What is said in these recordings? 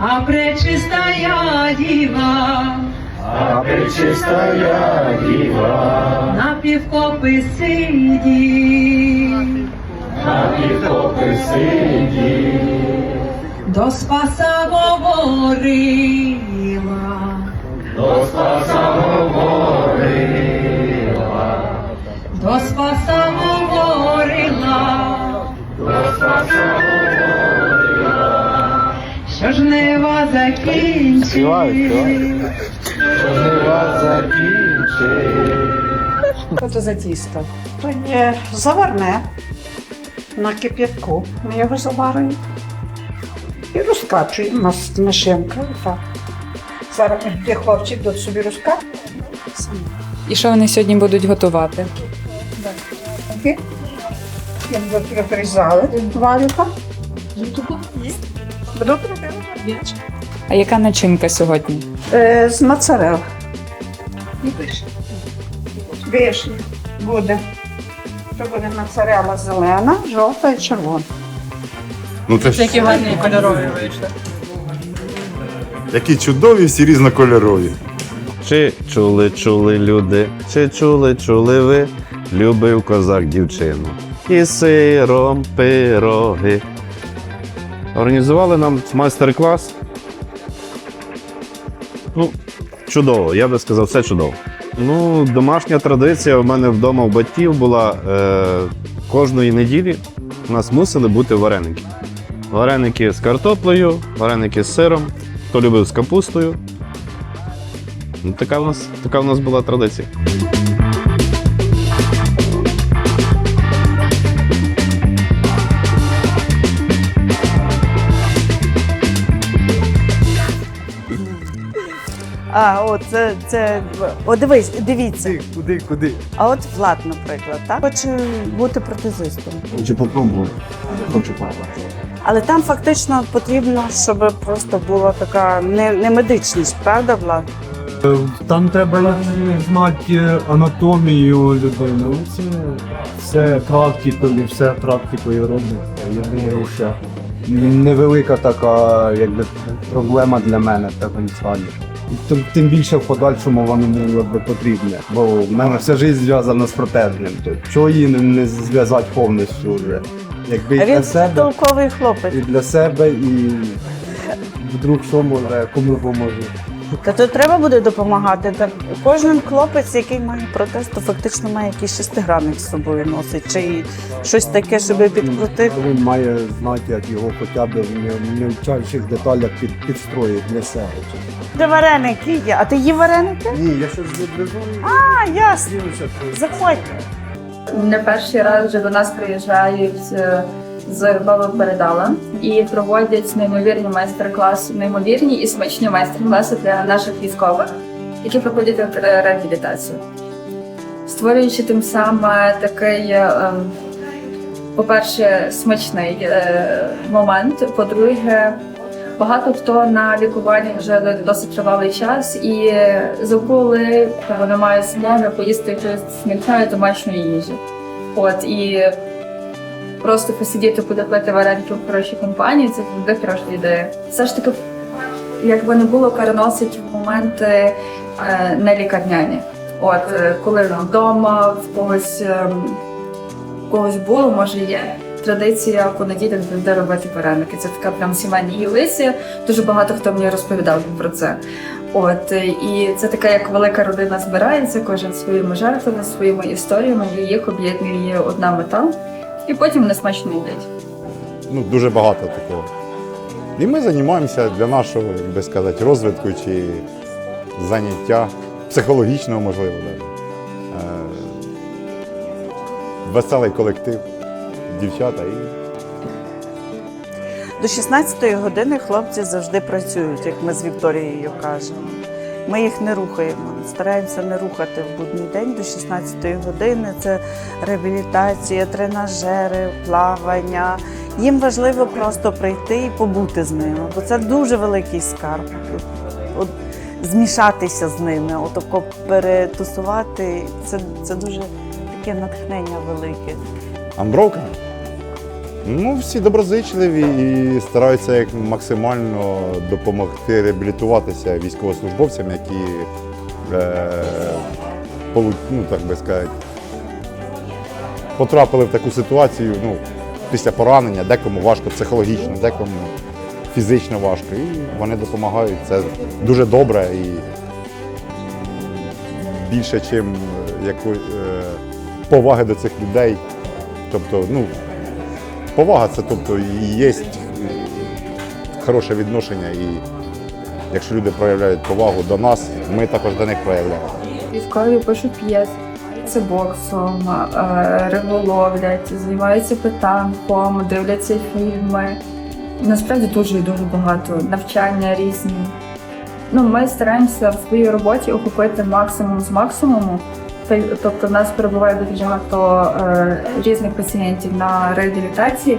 а пречистая діва. А пречистая діва, на півкопи сидить. на півтопи сидить, До спаса говорила, до спаса говорила, до спаса говорила, жнива закінчить. жнива закінчить. Що це за тісто? То є заварне на кип'ятку. Ми його заварюємо. І розкачуємо на с- машинка. Так. Зараз ми ті хлопці йдуть собі розкачують. І що вони сьогодні будуть готувати? Такі. Я вже розрізали валюка. Добре, А яка начинка сьогодні? Е, з моцарел. І вишня. Вишня буде. Це буде моцарела зелена, жовта і червона. Ну це ж Які гарні кольорові вийшли. які чудові, всі різнокольорові. Чи чули, чули люди, чи чули, чули ви, любив козак дівчину. І сиром пироги. Організували нам майстер-клас. Ну, чудово, я би сказав, все чудово. Ну, домашня традиція у мене вдома у батьків була е, кожної неділі у нас мусили бути вареники. Вареники з картоплею, вареники з сиром, хто любив з капустою. Ну, така в нас, така в нас була традиція. От це, це о, дивись, дивіться. Куди, куди? А от Влад, наприклад, так? хоче бути протезистом. Хочу попробувати. Хочу попробувати. Але там фактично потрібно, щоб просто була така не, не медичність, правда, Влад? Там треба знати анатомію людини. Ну, Це все практикою, все практикою робиться. Я думаю, що невелика така якби, проблема для мене в такому стані. Тим, більше в подальшому воно було б потрібне, бо в мене вся життя зв'язана з протезним. Чого її не, зв'язати повністю вже? Якби і для він себе, толковий хлопець. і для себе, і вдруг що може, кому допоможе. Та то треба буде допомагати. Та кожен хлопець, який має протез, то фактично має якийсь шестигранник з собою носить, чи щось таке, щоб підкрутити. Він має знати, як його хоча б в невчальших деталях під, підстроїти для себе. Де вареники є? А ти їв вареники? Ні, я щось відвезу. А, ясно. Заходьте. Не перший раз вже до нас приїжджають е, з бабою передала і проводять неймовірні майстер-класи, неймовірні і смачні майстер-класи для наших військових, які проходять реабілітацію, створюючи тим самим такий, е, ем, по-перше, смачний е, момент. По-друге, багато хто на лікуванні вже досить тривалий час, і забули, вони мають змогу поїсти якоїсь смачної домашньої їжі. От і просто посидіти, подопити вареники в хорошій компанії, це завжди хороша ідея. Все ж таки, якби не було, переносить моменти е, не лікарняні. От е, коли вдома в когось ем, в когось було, може є. Традиція понеділок завжди робити вареники. Це така прям сімейна єлиця. Дуже багато хто мені розповідав про це. От е, і це така як велика родина збирається, кожен своїми жертвами, своїми історіями, і їх об'єднує одна мета, і потім вони смачно їдять. Ну, дуже багато такого. І ми займаємося для нашого, як би сказати, розвитку чи заняття, психологічного, можливо, навіть. Е, Веселий колектив, дівчата і До 16-ї години хлопці завжди працюють, як ми з Вікторією кажемо. Ми їх не рухаємо, стараємося не рухати в будній день до 16-ї години. Це реабілітація, тренажери, плавання. Їм важливо просто прийти і побути з ними, бо це дуже великий скарб. От, змішатися з ними, отако перетусувати. Це, це дуже таке натхнення велике. Амбровка. Ну, всі доброзичливі і стараються як максимально допомогти реабілітуватися військовослужбовцям, які е, полу- ну, так би сказати, потрапили в таку ситуацію ну, після поранення, декому важко психологічно, декому фізично важко. І вони допомагають. Це дуже добре і більше, ніж яку, е, поваги до цих людей. Тобто, ну, повага це тобто, є хороше відношення. І якщо люди проявляють повагу до нас, ми також до них проявляємо. Військові пишуть п'єс, це боксом, е, риболовлять, займаються питанком, дивляться фільми. Насправді дуже і дуже багато навчання різні. Ну, ми стараємося в своїй роботі охопити максимум з максимуму. Тобто в нас перебуває дуже багато е, різних пацієнтів на реабілітації,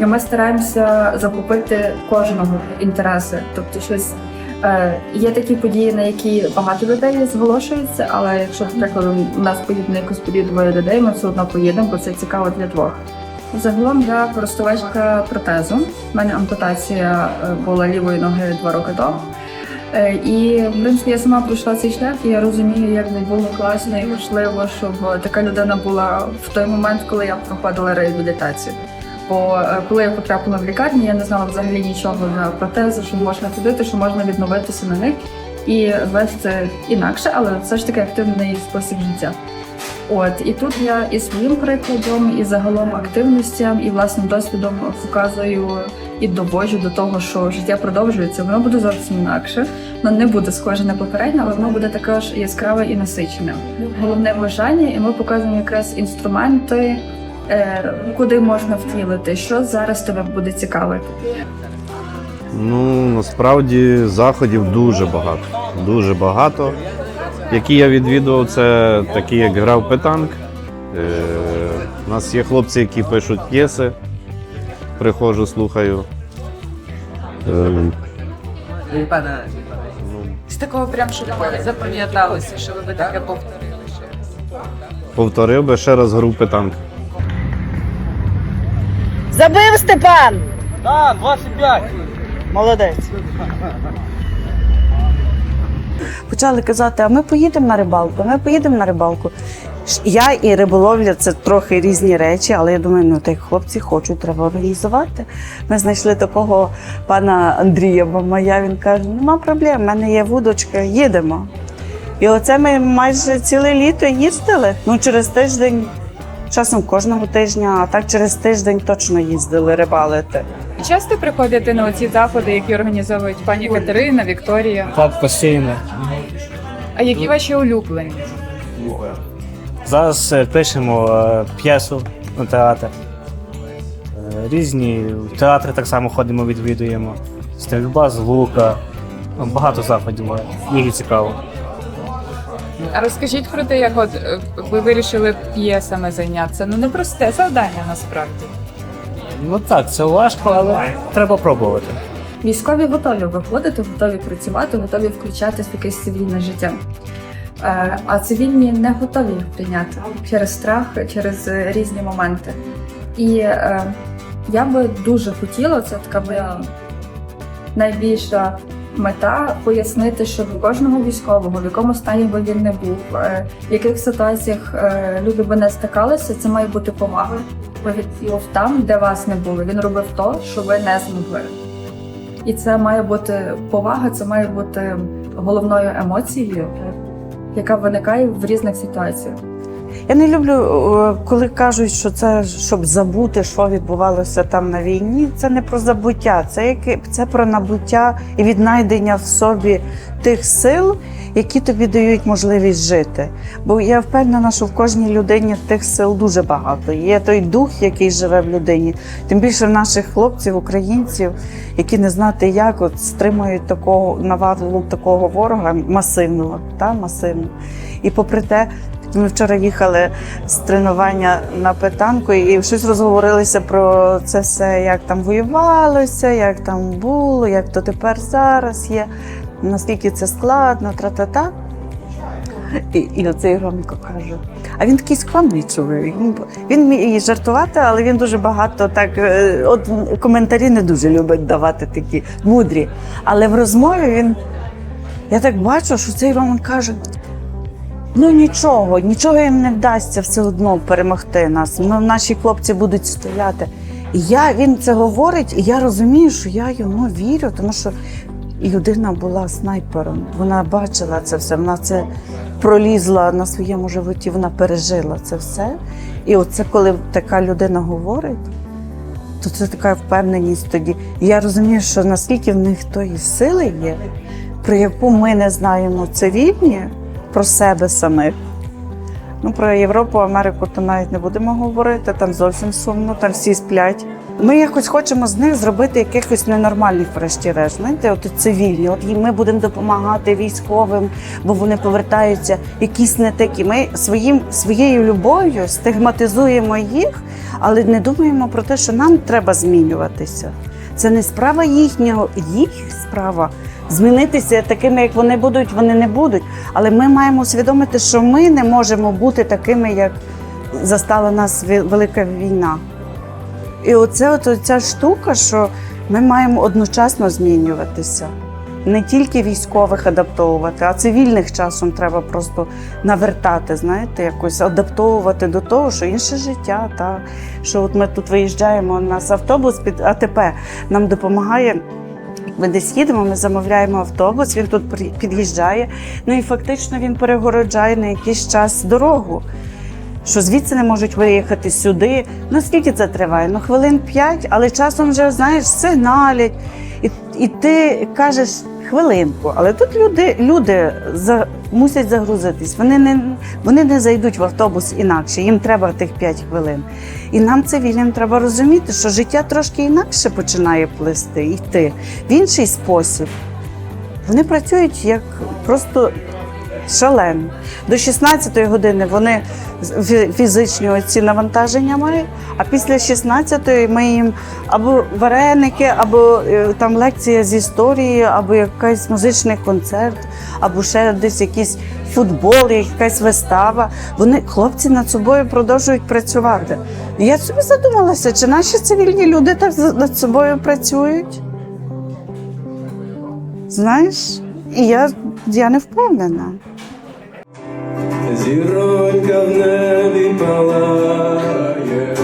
і ми стараємося захопити кожного інтереси. Тобто, щось е, є такі події, на які багато людей зголошуються, але якщо, наприклад, у нас поїде на якусь подію двоє людей, ми все одно поїдемо, бо це цікаво для двох. Загалом я користувачка протезу. У мене ампутація е, була лівої ноги два роки тому. Е, І в принципі я сама пройшла цей шлях. і Я розумію, як би було класно і важливо, щоб така людина була в той момент, коли я проходила реабілітацію. Бо е, коли я потрапила в лікарню, я не знала взагалі нічого за протези, що можна ходити, що можна відновитися на них і вести інакше, але все ж таки активний спосіб життя. От і тут я і своїм прикладом, і загалом активностям, і власним досвідом показую і доводжу до того, що життя продовжується. Воно буде зовсім інакше. Воно не буде схоже на попереднє, але воно буде також яскраве і насичене. Головне бажання, і ми показуємо якраз інструменти, е, куди можна втілити, що зараз тебе буде цікавити. Ну, насправді заходів дуже багато. Дуже багато. Які я відвідував, це такі, як грав Петанк. Е, у нас є хлопці, які пишуть п'єси. Приходжу, слухаю. Е, З такого прям, що запам'яталося, що ви таке повторили ще. повторив би ще раз гру Петанк. Забив Степан! Так, 25. Молодець. Почали казати, а ми поїдемо на рибалку, ми поїдемо на рибалку. Я і риболовля це трохи різні речі, але я думаю, ну так хлопці хочуть, треба організувати. Ми знайшли такого пана Андрія Бамая, він каже, нема проблем, в мене є вудочка, їдемо. І оце ми майже ціле літо їздили. Ну, через тиждень, часом кожного тижня, а так через тиждень точно їздили рибалити. Часто приходите на оці заходи, які організовують пані Катерина, Вікторія. Так, постійно. А які ваші улюблені? Зараз е, пишемо е, п'єсу на театр. Е, Різні в театри так само ходимо, відвідуємо. Стрільба з лука. Ну, Багато заходів. є. Дуже цікаво. А розкажіть про те, як от е, ви вирішили п'єсами зайнятися. Ну не просте завдання насправді. Ну так, це важко, але треба пробувати. Військові готові виходити, готові працювати, готові включатись в якесь цивільне життя. Е, А цивільні не готові їх прийняти через страх, через е, різні моменти. І е, я би дуже хотіла, це така моя найбільша мета пояснити, що кожного військового, в якому стані би він не був, е, в яких ситуаціях е, люди би не стикалися, це має бути повага. Бо там, де вас не було. Він робив то, що ви не змогли. І це має бути повага, це має бути головною емоцією, яка виникає в різних ситуаціях. Я не люблю, е, коли кажуть, що це щоб забути, що відбувалося там на війні. Це не про забуття, це яке це про набуття і віднайдення в собі тих сил, які тобі дають можливість жити. Бо я впевнена, що в кожній людині тих сил дуже багато. Є той дух, який живе в людині. Тим більше в наших хлопців, українців, які не знати як, от стримують такого навалу такого ворога масивного, та масивного. І попри те, ми вчора їхали з тренування на питанку і щось розговорилися про це все, як там воювалося, як там було, як то тепер зараз є, наскільки це складно, тра-та-та. І, і оцей Ромко каже. А він такий скромний чоловік. Він, вміє жартувати, але він дуже багато так. е, От коментарі не дуже любить давати такі мудрі. Але в розмові він. Я так бачу, що цей Роман каже: ну нічого, нічого їм не вдасться все одно перемогти нас. Ну, наші хлопці будуть стояти. І я, він це говорить, і я розумію, що я йому вірю, тому що людина була снайпером. Вона бачила це все, вона це пролізла на своєму животі, вона пережила це все. І оце, коли така людина говорить, то це така впевненість тоді. Я розумію, що наскільки в них тої сили є, про яку ми не знаємо цивільні, про себе самих. Ну, про Європу, Америку то навіть не будемо говорити, там зовсім сумно, там всі сплять. Ми якось хочемо з них зробити якихось ненормальних, врешті-решт. Знаєте, от цивільні. От ми будемо допомагати військовим, бо вони повертаються якісь не такі. Ми своїм своєю любов'ю стигматизуємо їх, але не думаємо про те, що нам треба змінюватися. Це не справа їхнього, їх справа. Змінитися такими, як вони будуть, вони не будуть. Але ми маємо усвідомити, що ми не можемо бути такими, як застала нас велика війна. І оце от ця штука, що ми маємо одночасно змінюватися. Не тільки військових адаптовувати, а цивільних часом треба просто навертати, знаєте, якось адаптовувати до того, що інше життя. Та що от ми тут виїжджаємо, у нас автобус під АТП нам допомагає. Ми десь їдемо, ми замовляємо автобус, він тут під'їжджає. Ну і фактично він перегороджає на якийсь час дорогу. Що звідси не можуть виїхати сюди. Ну скільки це триває? Ну хвилин п'ять, але часом вже знаєш, сигналять. І, і ти кажеш хвилинку, але тут люди, люди за, мусять загрузитись. Вони не, вони не зайдуть в автобус інакше, їм треба тих 5 хвилин. І нам, цивільним, треба розуміти, що життя трошки інакше починає плисти, йти в інший спосіб. Вони працюють як просто шалено. До 16-ї години вони фізичні оці навантаження мають, а після 16-ї ми їм або вареники, або е, там лекція з історії, або якийсь музичний концерт, або ще десь якийсь футбол, якась вистава. Вони, хлопці, над собою продовжують працювати. І я собі задумалася, чи наші цивільні люди так над собою працюють? Знаєш, і я, я не впевнена. Зіронька в небі палає,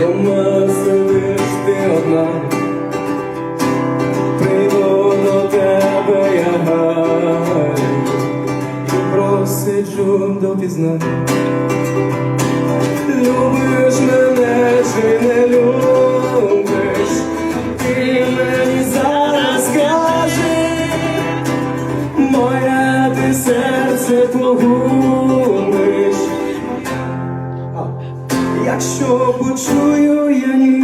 дома сидиш ти одна. Прийду до тебе я гаю, і просиджу допізна. Любиш мене чи не любиш, почую я ні,